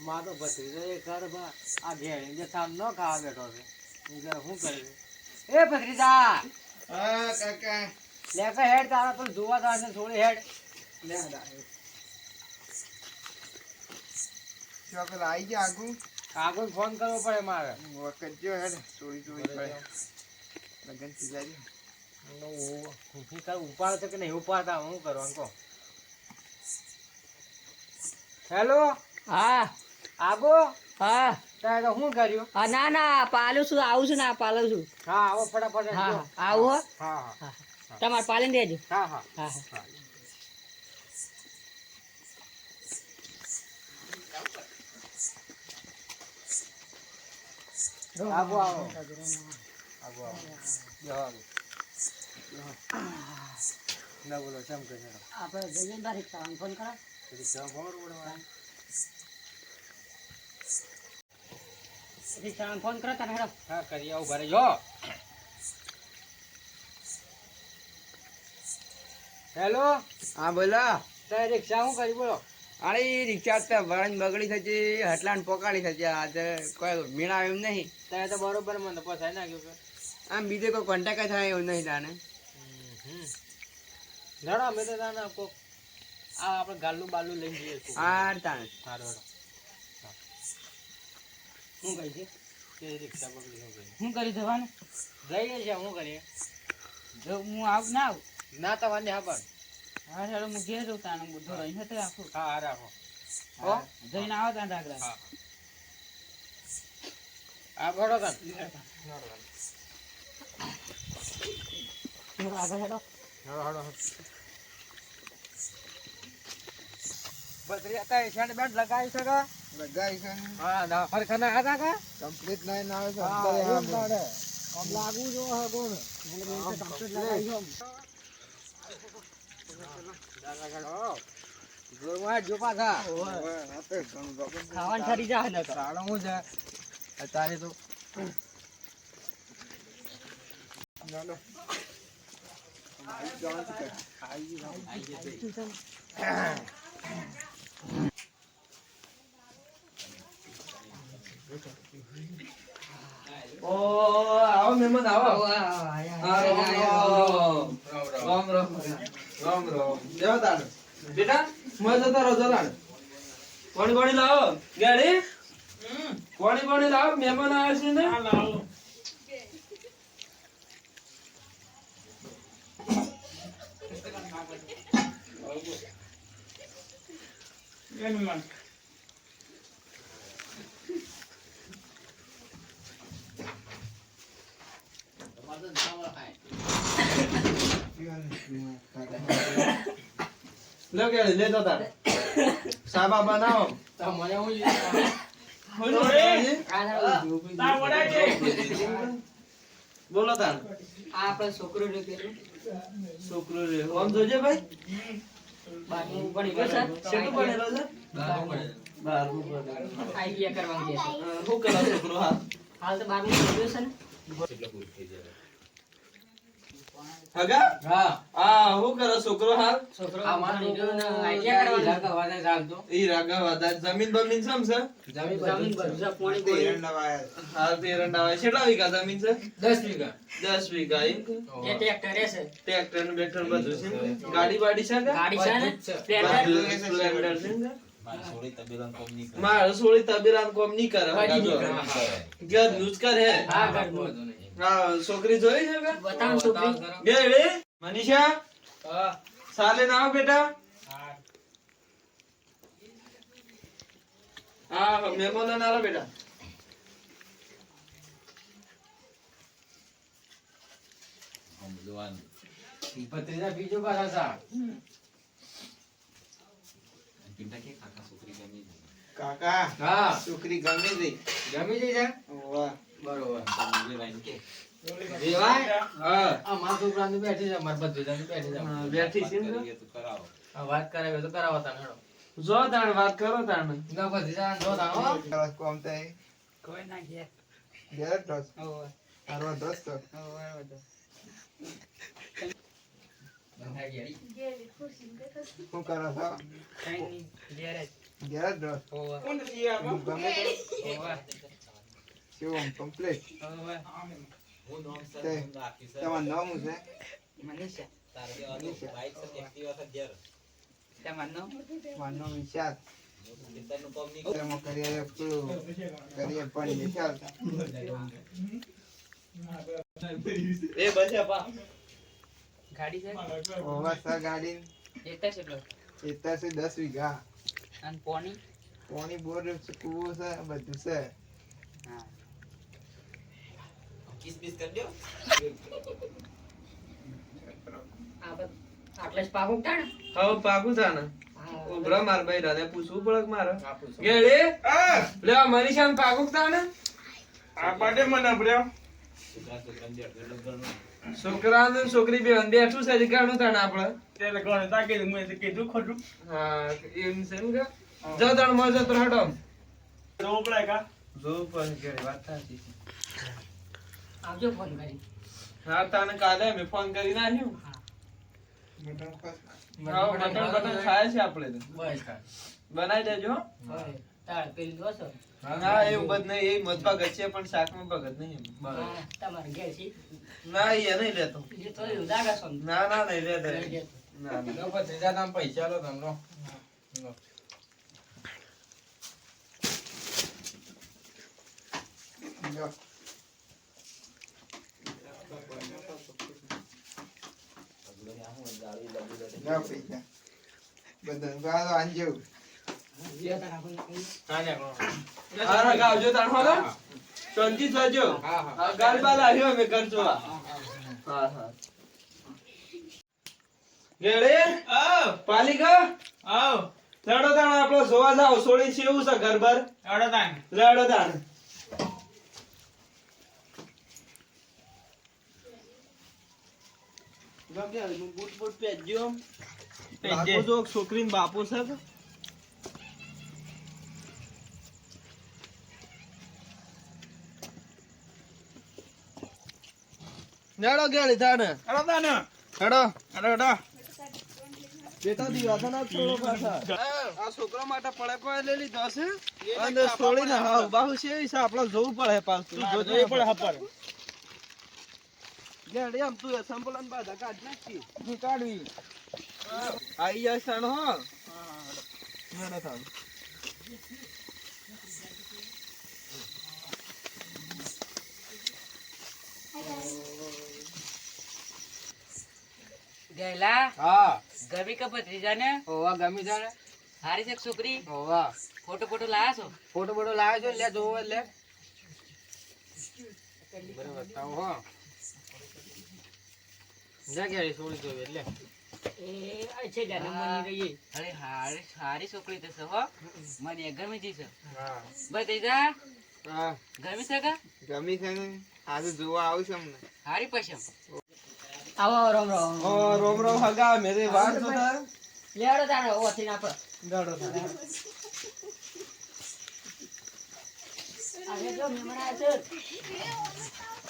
મારું ભત્રીજો એ થોડી હેડ ચોકલ આવી ગયા આગુ કાગળ ફોન કરવો પડે મારે વખત જો લગન તાર ઉપાડ છે કે નહીં ઉપાડતા? હું કરવાનું કહો. હેલો? હા. આગો? હા. તારે તો શું કર્યું? હા ના ના પાલું છું આવું છું ના પાલું છું. હા આવો ફટાફટ હા આવો હા? હો તમારે પાલીને દેજો. હા હા. હા હા. આવો. આવો આવો. આવો ના બોલો કેમ કહે આપણે જઈએ બારી તારીખ ફોન કરો ચા ફોન રિક્ષામાં ફોન કરો તને હેડો હા કરી આવું ઘરે જો હેલો? હા બોલો. તારે રિક્ષા શું કરી બોલો. અરે રિક્ષા તો વળન બગડી થતી હટલાન પોકાળી થતી આજે કોઈ મીણા એમ નહીં. તારે તો બરોબર મને પોસાય નાખ્યું આમ બીજે કોઈ કોન્ટેક્ટ થાય એવું નહીં તાને. લડો અમે તો તાને કોક આ આપણે ગાલું બાલું લઈને જઈએ છીએ. હા શું કહી છે કે રિક્ષા પકડી કરી જવાનું? જઈએ છીએ શું કરીએ. જો હું આવ ના આવ? ના તમારે હા પણ. હા હું ઘેર જઉં તાને બધું રહીને તો આખું હા હા રાખો. હો જઈને આવો તાને રાખડા હા. આ ભરો આગળ હેડો. હળો હળો બત્રી હતા એશાને બેટ લગાવી શકે લગાવી છે. હા ના ફરખાના હતા કા? કમ્પ્લીટ નહીં આવે છે. અંદરે. આમ લાગુ. જો હે કોણ. જો પાછા. ખાવાનું ઠરી જાય ને તો. હું છે. અત્યારે તો ના. આવો મહેમાન આવો. રામ રામ રામ રામ દેવા તાણ બેટા મજા જતા રહો જરા પાણી પાણી લાવો ગાડી લાવો મહેમાન આવ્યા છે ને લો ગાડી લે તો તાણ સાબા બનાવો. મને હું બોલો તાર. આ આપણે છોકરો ને છોકરો રે. ઓમ જોજે ભાઈ. બારમું ભણી ગયો છે શેનું ભણેલો છે? બારમું ભણેલો. આઈડિયા કરવાનું છે. શું કરો છોકરો હાલ તો બારમું છે ને. હગા હા. હા શું કરો છોકરો હાલ? છોકરો આ મારો ભણી ને આઈડિયા ઈ કરવાનું. લાગે ચાલતો ઈ રાગા વાદા જમીન બમીન સમ છે? જમીન જમીન બધું બધું પાણી બોળી હાલ તેરંડા વાય કેટલા વીઘા જમીન છે? દસ વીઘા. દસ વીઘા ઈ? એ ટ્રેક્ટર રહેશે ટ્રેક્ટર ને બેક્ટર બધું છે. ગાડી બાડી છે કે? ગાડી છે ને. સ્પ્લેન્ડર. છે મારે સોળી કોમ નહીં કરે. કદી નહીં કરે. હા. છોકરી જોઈ છે કે? છોકરી. બે રે મનીષા? સાલે ના બેટા. હા. મહેમાનો ના બેટા. ભત્રીજા બીજું પાછા કાકા હા. છોકરી ગમે જઈ ગમી જઈ જા વાહ. બરોબર. રેવાય? હા. આ મારા છોકરાની બેઠી છે મારા ભત્રીજાની બેઠી છે. હા, બેઠી છે ને? આ વાત કરાવે તો કરાવો તાણ હેડો. જો તાણ વાત કરો તાણ. ના ભત્રીજા જો તાણ કોમ થાય કોઈ ના ઘેર. ઘેર તો? ઓવે, ઓવે. શું કરો છો. ઘેર. ઘેર જ રહો હોવે. ગમે તે હોવે. શું આમ complete? હોવે. તે તમારું નામ શું છે મનીષા. તમારું નામ? મારું નામ વિશાલ એમાં career પેલું career પણ વિશાલ ગાડી છે ઓવા સા ગાડી એતા છે બ્લો એતા છે દસ વીઘા અને પોણી પોની બોર છે કૂવો છે બધું છે હા આ બધ- આટલે જ પાકું ટાણ હવે પાકું છે ને. હા. ઉભરા માર ભાઈ રાધે પૂછવું પડે કે મારે? ગેડી લે આ! મનીષાને પાકું કે તાને છોકરા ને છોકરી બે બેઠું છે ઘણું તાણ આપણે હા એમ છે ને કે? જો તાણ મજો તો હટો. જો પણ ગેડી વાત છે. આવજો ફોન કરી. હા તાને કાલે મેં ફોન કરી નાખ્યું. હા. મટન બટન ખાય. છે આપણે તો. બનાવી દેજો. હો. તાળ પેલી દોસો ના એવું બધ નહીં એ મધવા ભગત છે પણ શાકમાં ભગત નહીં તમારે ઘેર છે? ના એ નહીં લેતો. એ ના ના નહીં લેતો. ના ના. જો જાઓ પૈસા ગાળો આંજો કહીએ. હારા ગાવજો તાણ હો શાંતિ થજો હા ગાલબા લાવ્યો અમે ઘર જોવા હા હા ગેડે પાલિકા લડો તાણ આપણો જોવા જાવ સોળી છે એવું છે ઘર તાણ લડો તાણ બૂટ બૂટ પહેરજો બાપુ જો છોકરી ને બાપુ છે કે? નેડો ગેડી તાને હેડો બેટા દિવસ ના છોડો પાછા. આ છોકરા માટે પડે પડે લઈ લીધો છે અને છોડી ને હા બાહુ છે છે આપણે જોવું પડે પાછું. જોજો પડે હપર ગેડી આમ તું સંપલન બાધા કાઢ નાખી હું કાઢવી. આઈ જાય સણ હો. હેડો થાવ ગયેલા? હા. ગમી કે ભત્રીજાને ઓવા ગમી જાણે હારી છે છોકરી? ઓવા ફોટો ફોટો લાયા છો? ફોટો ફોટો લાયા છો લે જોવો એટલે બરાબર તાવ હો. છોડી જોવે એટલે. એ આ છે જાને મની રહી અરે હારી હારી છોકરી થશે હો. મને ગમી જી છે. હા. ગમી છે કે? ગમી છે ને. આજે જોવા આવશે છે અમને હારી પસંદ આવો રોમ રોમ. ઓ રોમ રોમ હગા મેરે વાત તો તાર. લેડો તાણે ઓથી ના પર. લેડો થાર આજે જો મેમરા છે.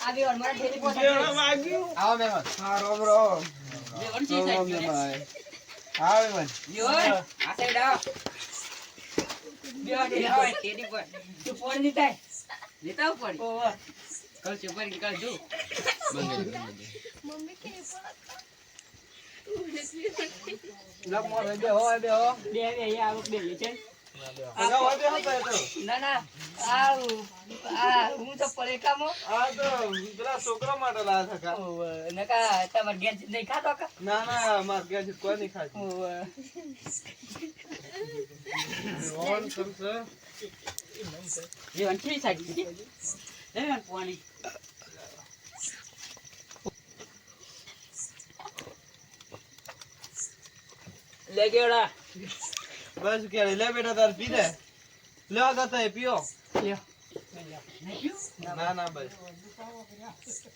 આવી વાર મારા ઢેરી પોતા આવો મહેમાન. હા રોમ રોમ. રોમ રોમ સાહેબ મહેમાન. હા મહેમાન. યો આ સાઈડ આવ. બે ઢેરી પર ઢેરી પર તું ફોન ઓવા કલ જો મોર બે હો બે હો. બે બે આ બે લે છે ના ના આ આ હું તો પડે કામો. આ તો પેલા છોકરા માટે લાયા હતા કા. નકા તમાર ઘેર નહીં ખાતો કા? ના ના માર ઘેર કોઈ નહીં ખાતું ઓવા. કરશે એ વંશી સાઈડ છે. લે પાણી. લે ગેડા બસ કે લે બેટા તાર પી લે લે આગા તો એ પીઓ. લ્યો. ના ના બસ.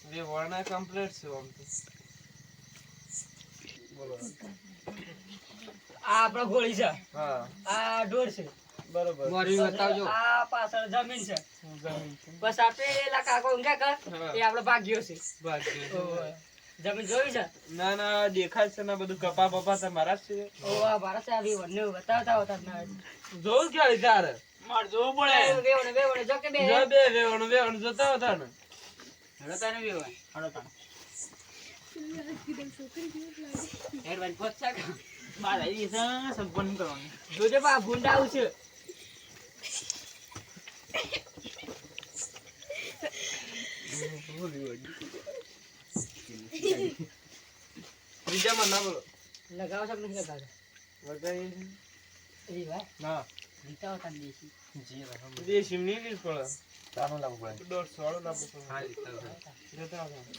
બે વર્ણા કમ્પ્લીટ છે આમ તો. આ આપણો ગોળી છે. હા. આ ઢોર છે. બરોબર. મોરી બતાવજો. આ પાછળ જમીન છે. બસ આપે પેલા કાકો કર. એ આપણો ભાગ્યો છે. ઓવે. જમીન જોઈ છે? ના ના દેખાય છે ને બધું કપા બપા તમારા છે. ઓવા ભારત આવી વનને બતાવતા હતા ના. જોવું ક્યારે તારે મારે જોવું પડે. વેવણે વેવણે જો કે બે. જો બે વેવણ વેવણ જોતા હતા ને. હેડો તાને હોય હેડો તાને. હેડવાન પછા બાર આવી છે સંપન્ન કરવાનું. જોજે બા ભૂંડા આવશે બીજામાં ના બોલો લગાવો? છો નથી લગાવતા ના. દેશી. ની પડે. પડે પડે હા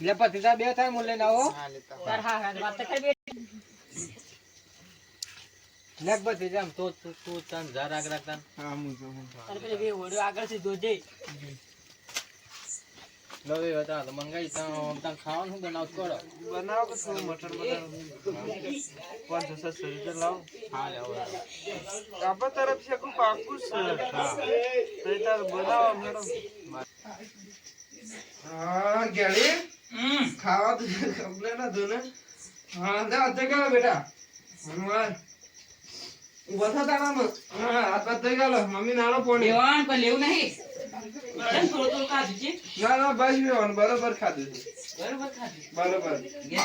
લે પતિતા બે થાય મુલે ના હો હા લેતા તાર હા હા વાત તો કરી બે. તો તું તું તન હા હું જો તાર પેલે બે ઓડ્યો આગળથી જોજે લવે હતા તો મંગાઈ તા આમ તા ખાવાનું શું બનાવ કરો? બનાવ શું મટર બનાવો. પાંચસો સાતસો રૂપિયા લાવ. હા લાવ આપણા તરફ છે કોઈ પાકું છે. તો એ તાર બનાવો મેડમ. હા ગેળી? ખાવા તો કમ્પ્લેટ હતું ને. હા દે અધે ગયો બેટા. હનુમાન. ઊભા થતા તાણામાં હા હાથ પાથ થઈ ગયો મમ્મી નાનો પોણી દેવાન પણ લેવું નહીં. ના ના બસ બેવાનું બરોબર ખાધું બરોબર ખાધું બરોબર.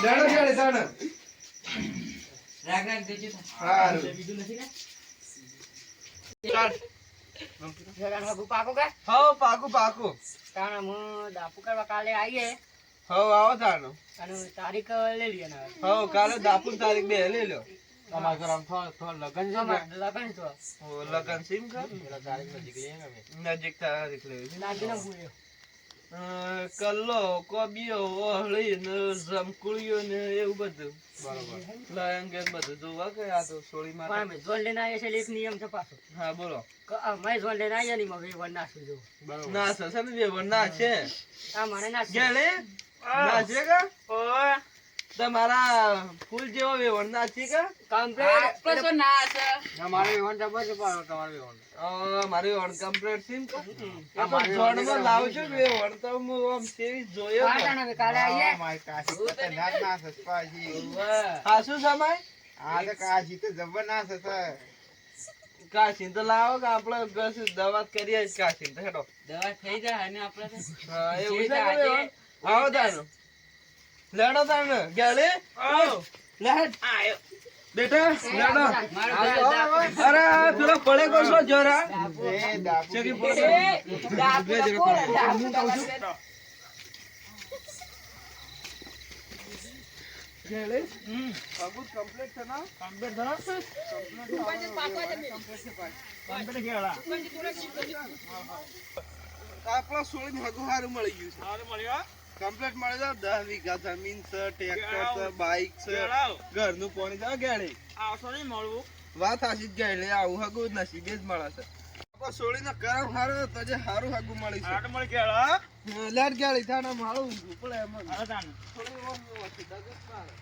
દાડો ગેળી તાણે રાગ રાગ દેજો સારું બીજું નથી ને? ચાલ જરા હાગુ પાકો પાકું. પાકું તાણા મુ દાપુ કરવા કાલે આવીએ. હો આવો તાણો. અને તારીખ લઈ લઈએ કાલે દાપુર તારીખ બે લઈ લો તમારા ઘર થોડા થોડા લગન છે ને? લગન તો ઓ, લગન સિમ ખા તારીખ નજીક લઈએ ને નજીક તારીખ લેવી છે. નાગી ના ભૂલ્યો અ, કલ્લો કોબીઓ ઓહળી ને જમકુળીઓ ને એવું બધું. બરોબર. લયંગન બધું જોવા કે આ તો સોળી માં અમે લઈને એક નિયમ છે પાછો. હા બોલો. અમે લઈને આવીએ ને એમાં વેવણ નાખી દઉં બરોબર. ના છે ને ના છે. આ મને નાખી ગેલે? ના છે કા? તમારા ફૂલ જેવો વેવણ ના છે કા? કમ્પ્લીટ અમારે વિવાન જબર છે. પણ તમારે વિવાન અ, મારી વેવણ કમ્પ્લીટ છે આ જોડમાં લાવજો વેવણ તો હું આમ સેવી જોયો પાટણ કાલે આવીએ. માય કાશી તો ના સસપાજી હા શું સમય આ તો કાશી તો જબર ના સસા કાશી તો લાવો કે આપણે બસ દવા કરીએ કાશી તો હેડો. દવા થઈ જાય અને આપણે એવું છે આજે- કે આવો તાનો લેડો તાનો ગેલે? લેડ. બેટા લેડો. અરે પેલો પડે કો છો? જરા. ચકી ગેલે? કમ્પ્લીટ છે ના? કમ્પ્લીટ સોળી મળી ગયું છે. હારું મળ્યો કમ્પ્લીટ મળે છે દસ વીઘા જમીન છે ટ્રેક્ટર છે બાઈક છે. ઘરનું પાણી છે ગેડી આવશો નહીં મળવું. વાત હાચી જ ગયેલી આવું હગું નસીબે જ મળે છે. સોળીનો કરમ હારો તજે હારું હગું મળી છે. મળી ગયા લેટ ગેડી થાને મારું ઊંઘવું પડે એમ. થોડી ઓમ ઓછી દગત મારે.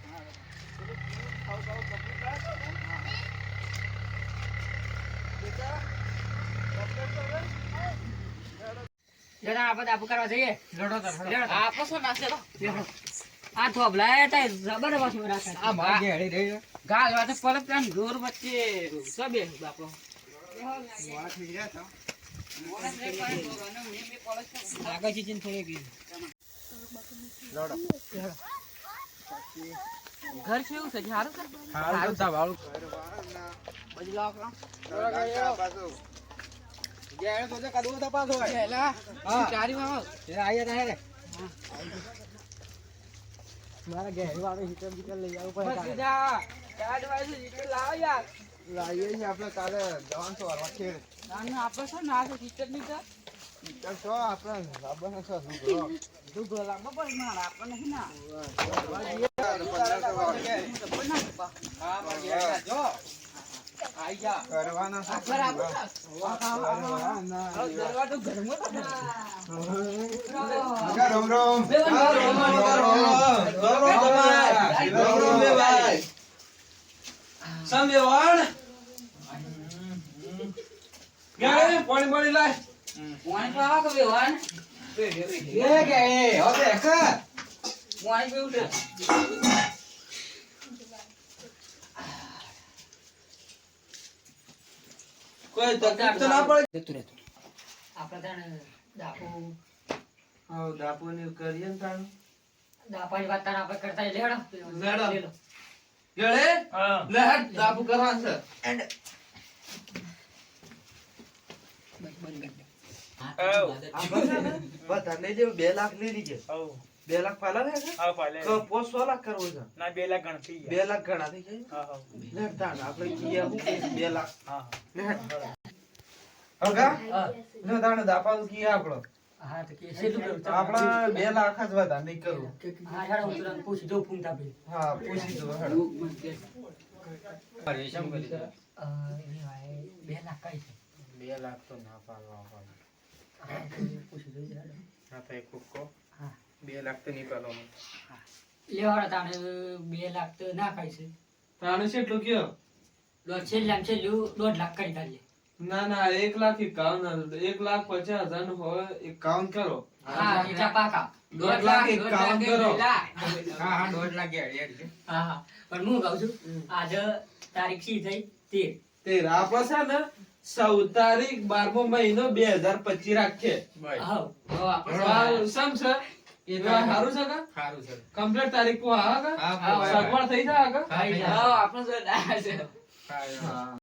બેટા, હવે? જરા આપણે દાપુ કરવા જઈએ. લડો તાર આપણે શું નાખશે આ થોભલા તા જબર રાખે આ ઘેડી રહી ગાલ વાતે જોર વચ્ચે સબે બાપો. ઘર કેવું છે સારું છે? હારું ઘેડે તો જે કદું હોય. પેલા ચારી માં એ આયા રહે મારા ઘેડી વાળો હિટર બીટર લઈ પડે યાર. લાવીએ છીએ આપણે કાલે જવાનું છો હરવા ખેડ નાનું આપણે શું ના છે ની તો છો? આપણે લાવવાના છો શું મારા નહીં ના. હા મારા ઘેડા જો આઈ જા. કરવાના રોમ રોમ પાણી પાણી લાય? પાણી તો આવો કે એ કે એ હવે કર પાણી પીવું કોઈ તકલીફ તો ના પડે. જતું રહેતું. આપણે તાણે દાપુ. હા દાપોની કરીએ ને તાણ. દાપાની વાત તાણે આપણે કરતા એટલે લેડો. લે લો. ગેળે લે હેડ દાપુ કરવાનું છે. બંધ બંધ કરી જે બે લાખ લઈ લીજે બે લાખ પાલા હા છે તો પોસ સો લાખ કરવો છે? બે લાખ ગણા થઈ જાય આપણે કીએ હું બે લાખ. હગા તાણ દાપા કીએ આપણો હા તો કે કેટલું આપણા બે લાખ જ વધારે નહીં કરવું હા હેડો હું પૂછી દઉં ફૂમતા ભાઈ હા પૂછી દો હેડ. અ, એ બે લાખ કઈ છે. બે લાખ તો ના પાડવા હોય. હા પૂછી હેડો. ના હા બે લાખ તો નહીં પાડવાનું. લેવાડા તાણે બે લાખ તો ના ખાય છે. તાણે કેટલું કયો? દોઢ છેલ્લે છેલ્લું દોઢ લાખ કરી કાઢીએ ના ના એક લાખ એકાવન હજાર. એક લાખ પચાસ હજારનું હોય એકાવન કરો. હા એટલા પાકા. દોઢ લાખ એકાવન કરો. હા હા પણ હું કહું છું આજે તારીખ શી થઈ? તેર. તે આપણે છે ને ચૌદ તારીખ બારમો મહિનો બે હજાર પચીસ રાખીએ હા સમ છે? એ સારું છે કા? સારું છે. કમ્પ્લીટ તારીખ કો કા? સગવડ થઈ જાય કા હા આપણે છે. હા.